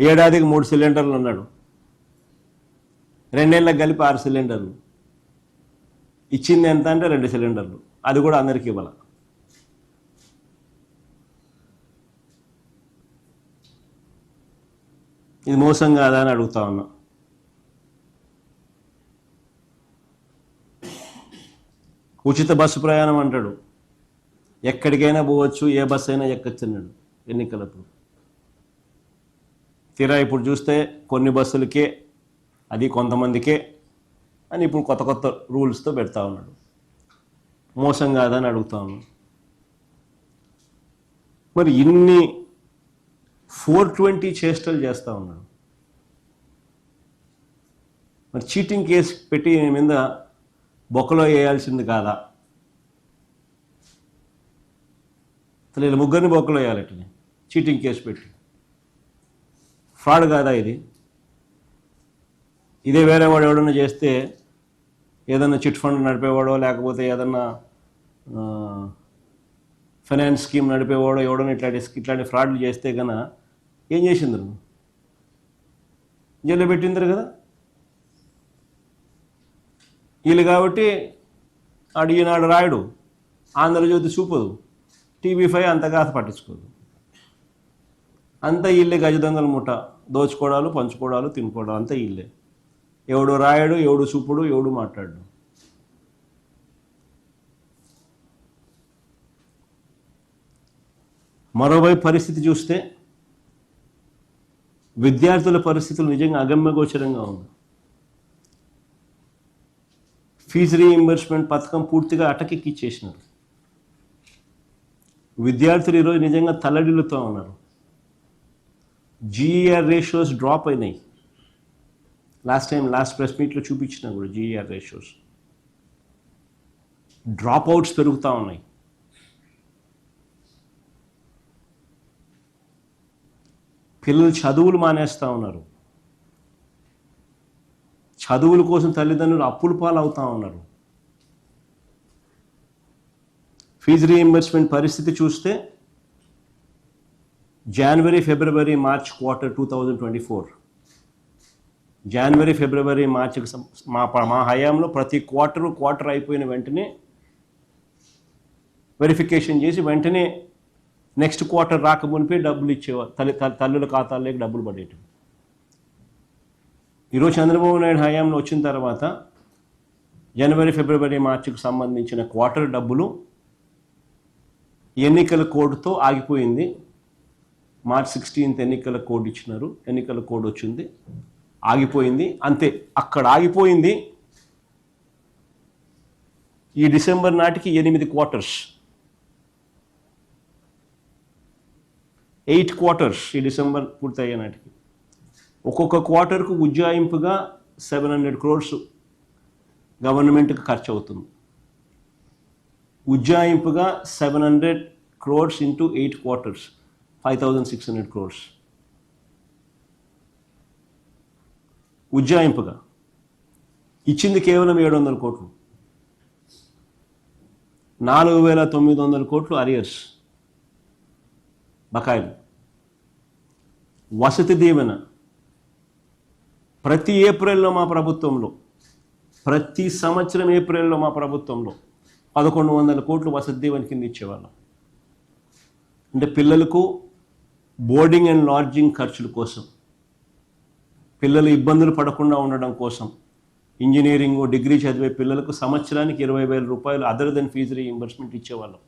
ఏడాదికి మూడు సిలిండర్లు ఉన్నాడు రెండేళ్ళకి కలిపి ఆరు సిలిండర్లు. ఇచ్చింది ఎంత అంటే రెండు సిలిండర్లు. అది కూడా అందరికీ ఇవ్వాల. ఇది మోసం కాదా అని అడుగుతా ఉన్నా. ఉచిత బస్సు ప్రయాణం అంటాడు. ఎక్కడికైనా పోవచ్చు ఏ బస్సు అయినా ఎక్కొచ్చు అన్నాడు ఎన్నికలప్పుడు. తీరా ఇప్పుడు చూస్తే కొన్ని బస్సులకే అది కొంతమందికే అని ఇప్పుడు కొత్త కొత్త రూల్స్తో పెడతా ఉన్నాడు. మోసం కాదని అడుగుతా మరి ఇన్ని ఫోర్ ట్వంటీ చేష్టలు చేస్తూ ఉన్నాడు. మరి చీటింగ్ కేసు పెట్టి మీద బొక్కలో వేయాల్సింది కాదా? అసలు వీళ్ళ ముగ్గురిని బొక్కలో వేయాలటని చీటింగ్ కేసు పెట్టి. ఫ్రాడ్ కాదా ఇది? ఇదే వేరే వాడు ఎవడన్నా చేస్తే ఏదన్నా చిట్ ఫండ్ నడిపేవాడో లేకపోతే ఏదన్నా ఫైనాన్స్ స్కీమ్ నడిపేవాడో ఎవడన్నా ఇట్లాంటి ఇట్లాంటి ఫ్రాడ్లు చేస్తే కన్నా ఏం చేసిందరు జైల్లో పెట్టిందరు కదా? వీళ్ళు కాబట్టి ఆడు ఈనాడు రాయడు ఆంధ్రజ్యోతి చూపదు టీవీ ఫైవ్ అంతగా పట్టించుకోదు. అంతా వీళ్ళే గజ దొంగల ముఠ. దోచుకోవడాలు పంచుకోవడాలు తినుకోవడాలు అంతా ఇల్లే. ఎవడు రాయడు ఎవడు చూపుడు ఎవడు మాట్లాడు. మరోవైపు పరిస్థితి చూస్తే విద్యార్థుల పరిస్థితులు నిజంగా అగమ్యగోచరంగా ఉంది. ఫీజు రీఇంబర్స్మెంట్ పథకం పూర్తిగా అటకెక్కిచ్చేసినారు. విద్యార్థులు ఈరోజు నిజంగా తల్లడిల్లుతూ ఉన్నారు. జీఈఆర్ రేషియోస్ డ్రాప్ అయినాయి. లాస్ట్ టైం లాస్ట్ ప్రెస్ మీట్లో చూపించిన కూడా జీఈఆర్ రేషియోస్ డ్రాప్ అవుట్స్ పెరుగుతూ ఉన్నాయి. పిల్లలు చదువులు మానేస్తూ ఉన్నారు. చదువుల కోసం తల్లిదండ్రులు అప్పులు పాలవుతూ ఉన్నారు. ఫీజు రీఎంబర్స్మెంట్ పరిస్థితి చూస్తే January February March quarter two thousand twenty four January February మార్చికి మా మా హయాంలో ప్రతి క్వార్టరు క్వార్టర్ అయిపోయిన వెంటనే వెరిఫికేషన్ చేసి వెంటనే నెక్స్ట్ క్వార్టర్ రాకమునిపే డబ్బులు ఇచ్చేవారు తల్లి తల్లి- తల్లుల ఖాతాల్లోకి డబ్బులు పడేటివి. ఈరోజు చంద్రబాబు నాయుడు హయాంలో వచ్చిన తర్వాత జనవరి ఫిబ్రవరి మార్చికి సంబంధించిన క్వార్టర్ డబ్బులు ఎన్నికల కోడ్తో ఆగిపోయింది. మార్చ్ సిక్స్టీన్త్ ఎన్నికల కోడ్ ఇచ్చినారు. ఎన్నికల కోడ్ వచ్చింది. ఆగిపోయింది. అంతే. అక్కడ ఆగిపోయింది. ఈ డిసెంబర్ నాటికి ఎనిమిది క్వార్టర్స్ ఎయిట్ క్వార్టర్స్ ఈ డిసెంబర్ పూర్తయ్యే నాటికి. ఒక్కొక్క క్వార్టర్కు ఉజ్జాయింపుగా సెవెన్ హండ్రెడ్ క్రోర్స్ గవర్నమెంట్కి ఖర్చు అవుతుంది. ఉజ్జాయింపుగా seven hundred crores into eight quarters five thousand six hundred crores. ఉజ్జాయింపుగా. ఇచ్చింది కేవలం ఏడు వందల కోట్లు. నాలుగు వేల తొమ్మిది వందల కోట్లు అరియర్స్. బకాయిలు. వసతి దీవెన. ప్రతి ఏప్రిల్లో మా ప్రభుత్వంలో ప్రతి సంవత్సరం ఏప్రిల్లో మా ప్రభుత్వంలో పదకొండు వందల కోట్లు వసతి దీవెన కింద ఇచ్చేవాళ్ళం. అంటే పిల్లలకు బోర్డింగ్ అండ్ లాడ్జింగ్ ఖర్చుల కోసం పిల్లలు ఇబ్బందులు పడకుండా ఉండడం కోసం ఇంజనీరింగ్ డిగ్రీ చదివే పిల్లలకు సంవత్సరానికి ఇరవై వేల రూపాయలు అదర్ దెన్ ఫీజు రీఇంబర్స్మెంట్ ఇచ్చేవాళ్ళం.